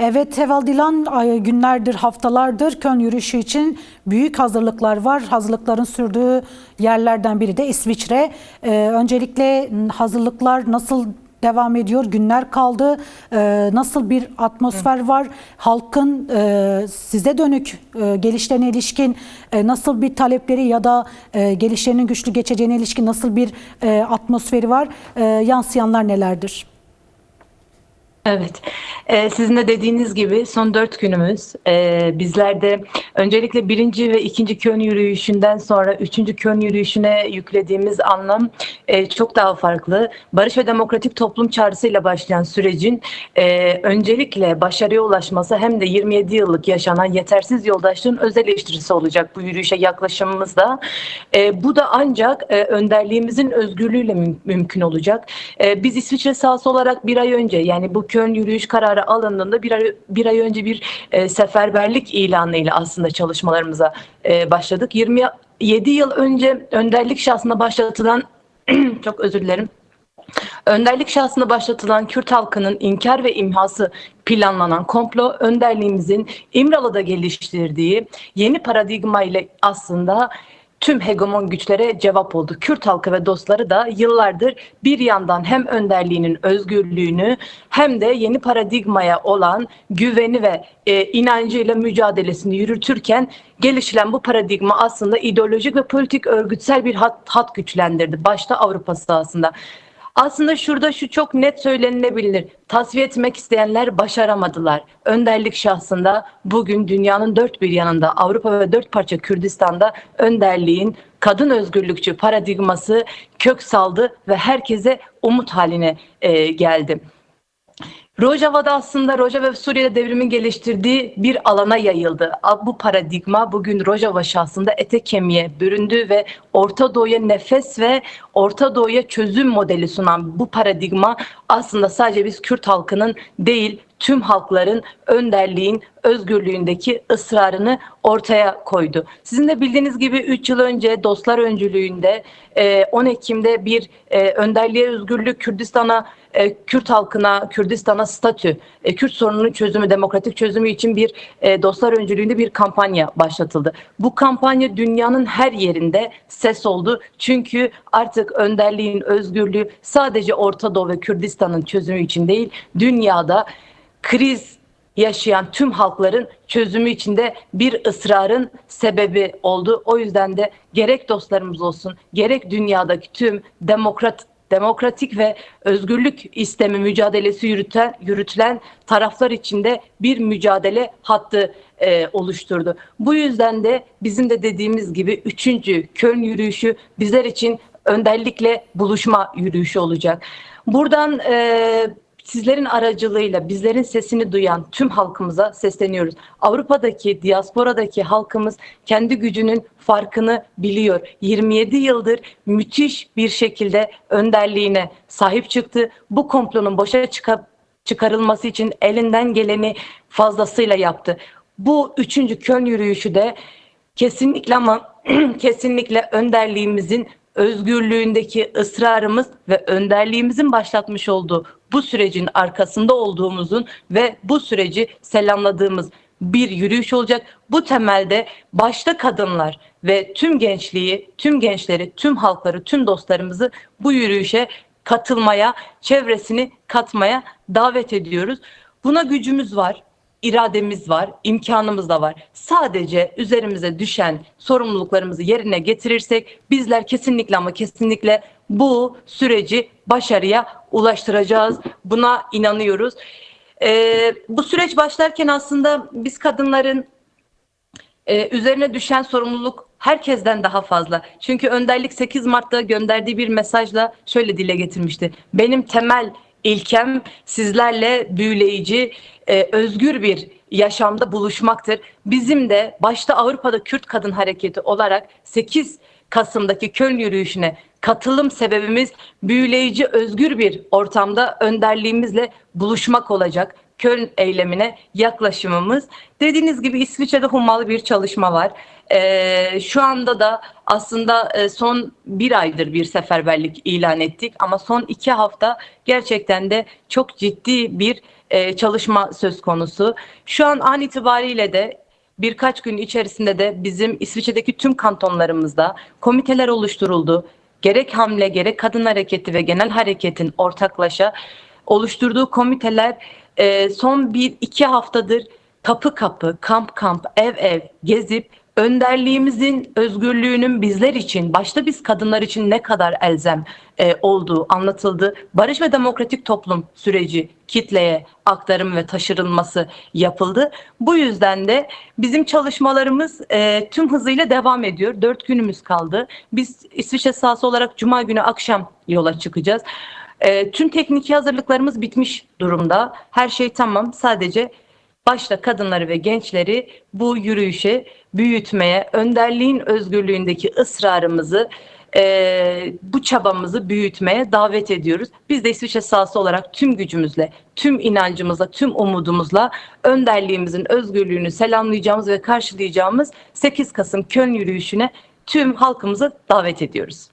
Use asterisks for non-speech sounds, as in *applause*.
Evet Teval Dilan ay- günlerdir, haftalardır Köln yürüyüşü için büyük hazırlıklar var. Hazırlıkların sürdüğü yerlerden biri de İsviçre. Ee, öncelikle hazırlıklar nasıl devam ediyor? Günler kaldı. Ee, nasıl bir atmosfer var? Halkın e, size dönük e, gelişlerine ilişkin e, nasıl bir talepleri ya da e, gelişlerinin güçlü geçeceğine ilişkin nasıl bir e, atmosferi var? E, yansıyanlar nelerdir? Evet, Ee, sizin de dediğiniz gibi son dört günümüz. Ee, bizler de öncelikle birinci ve ikinci Köln yürüyüşünden sonra üçüncü Köln yürüyüşüne yüklediğimiz anlam e, çok daha farklı. Barış ve demokratik toplum çağrısıyla başlayan sürecin e, öncelikle başarıya ulaşması hem de 27 yıllık yaşanan yetersiz yoldaşlığın öz eleştirisi olacak bu yürüyüşe yaklaşımımızda. E, bu da ancak e, önderliğimizin özgürlüğüyle müm- mümkün olacak. E, biz İsviçre sahası olarak bir ay önce yani bu Köln yürüyüş kararı alındığında bir ay, bir ay önce bir e, seferberlik ilanıyla aslında çalışmalarımıza e, başladık. 27 yıl önce önderlik şahsına başlatılan *clears throat* çok özür dilerim. Önderlik şahsına başlatılan Kürt halkının inkar ve imhası planlanan komplo önderliğimizin İmralı'da geliştirdiği yeni paradigma ile aslında tüm hegemon güçlere cevap oldu. Kürt halkı ve dostları da yıllardır bir yandan hem önderliğinin özgürlüğünü hem de yeni paradigmaya olan güveni ve e, inancıyla mücadelesini yürütürken gelişilen bu paradigma aslında ideolojik ve politik örgütsel bir hat, hat güçlendirdi. Başta Avrupa sahasında. Aslında şurada şu çok net söylenilebilir. Tasfiye etmek isteyenler başaramadılar. Önderlik şahsında bugün dünyanın dört bir yanında Avrupa ve dört parça Kürdistan'da önderliğin kadın özgürlükçü paradigması kök saldı ve herkese umut haline e, geldi. Rojava'da aslında Rojava ve Suriye'de devrimin geliştirdiği bir alana yayıldı. Bu paradigma bugün Rojava şahsında ete kemiğe büründü ve Orta Doğu'ya nefes ve Orta Doğu'ya çözüm modeli sunan bu paradigma aslında sadece biz Kürt halkının değil tüm halkların önderliğin, özgürlüğündeki ısrarını ortaya koydu. Sizin de bildiğiniz gibi 3 yıl önce Dostlar Öncülüğü'nde e, 10 Ekim'de bir e, önderliğe özgürlük Kürdistan'a e, Kürt halkına, Kürdistan'a statü, e, Kürt sorununun çözümü, demokratik çözümü için bir e, dostlar öncülüğünde bir kampanya başlatıldı. Bu kampanya dünyanın her yerinde ses oldu. Çünkü artık önderliğin özgürlüğü sadece Orta Doğu ve Kürdistan'ın çözümü için değil, dünyada kriz yaşayan tüm halkların çözümü içinde bir ısrarın sebebi oldu. O yüzden de gerek dostlarımız olsun, gerek dünyadaki tüm demokrat demokratik ve özgürlük istemi mücadelesi yürüten, yürütülen taraflar içinde bir mücadele hattı e, oluşturdu. Bu yüzden de bizim de dediğimiz gibi üçüncü Köln yürüyüşü bizler için önderlikle buluşma yürüyüşü olacak. Buradan e, sizlerin aracılığıyla bizlerin sesini duyan tüm halkımıza sesleniyoruz. Avrupa'daki, diasporadaki halkımız kendi gücünün farkını biliyor. 27 yıldır müthiş bir şekilde önderliğine sahip çıktı. Bu komplonun boşa çıkıp çıkarılması için elinden geleni fazlasıyla yaptı. Bu üçüncü Köln yürüyüşü de kesinlikle ama *clears throat* kesinlikle önderliğimizin özgürlüğündeki ısrarımız ve önderliğimizin başlatmış olduğu bu sürecin arkasında olduğumuzun ve bu süreci selamladığımız bir yürüyüş olacak. Bu temelde başta kadınlar ve tüm gençliği, tüm gençleri, tüm halkları, tüm dostlarımızı bu yürüyüşe katılmaya, çevresini katmaya davet ediyoruz. Buna gücümüz var, irademiz var, imkanımız da var. Sadece üzerimize düşen sorumluluklarımızı yerine getirirsek bizler kesinlikle ama kesinlikle bu süreci başarıya ulaştıracağız. Buna inanıyoruz. Ee, bu süreç başlarken aslında biz kadınların e, üzerine düşen sorumluluk herkesten daha fazla. Çünkü önderlik 8 Mart'ta gönderdiği bir mesajla şöyle dile getirmişti. Benim temel ilkem sizlerle büyüleyici, e, özgür bir yaşamda buluşmaktır. Bizim de başta Avrupa'da Kürt Kadın Hareketi olarak 8 Kasım'daki Köln yürüyüşüne katılım sebebimiz büyüleyici, özgür bir ortamda önderliğimizle buluşmak olacak. Köln eylemine yaklaşımımız. Dediğiniz gibi İsviçre'de hummalı bir çalışma var. Ee, şu anda da aslında e, son bir aydır bir seferberlik ilan ettik ama son iki hafta gerçekten de çok ciddi bir e, çalışma söz konusu. Şu an an itibariyle de birkaç gün içerisinde de bizim İsviçre'deki tüm kantonlarımızda komiteler oluşturuldu. Gerek Hamle, gerek Kadın Hareketi ve Genel Hareket'in ortaklaşa oluşturduğu komiteler e, son bir iki haftadır kapı kapı, kamp kamp, ev ev gezip önderliğimizin, özgürlüğünün bizler için, başta biz kadınlar için ne kadar elzem e, olduğu anlatıldı. Barış ve demokratik toplum süreci kitleye aktarım ve taşırılması yapıldı. Bu yüzden de bizim çalışmalarımız e, tüm hızıyla devam ediyor. Dört günümüz kaldı. Biz İsviçre sahası olarak Cuma günü akşam yola çıkacağız. E, tüm tekniki hazırlıklarımız bitmiş durumda. Her şey tamam. Sadece başta kadınları ve gençleri bu yürüyüşe büyütmeye, önderliğin özgürlüğündeki ısrarımızı, e, bu çabamızı büyütmeye davet ediyoruz. Biz de İsviçre sahası olarak tüm gücümüzle, tüm inancımızla, tüm umudumuzla önderliğimizin özgürlüğünü selamlayacağımız ve karşılayacağımız 8 Kasım Köln yürüyüşüne tüm halkımızı davet ediyoruz.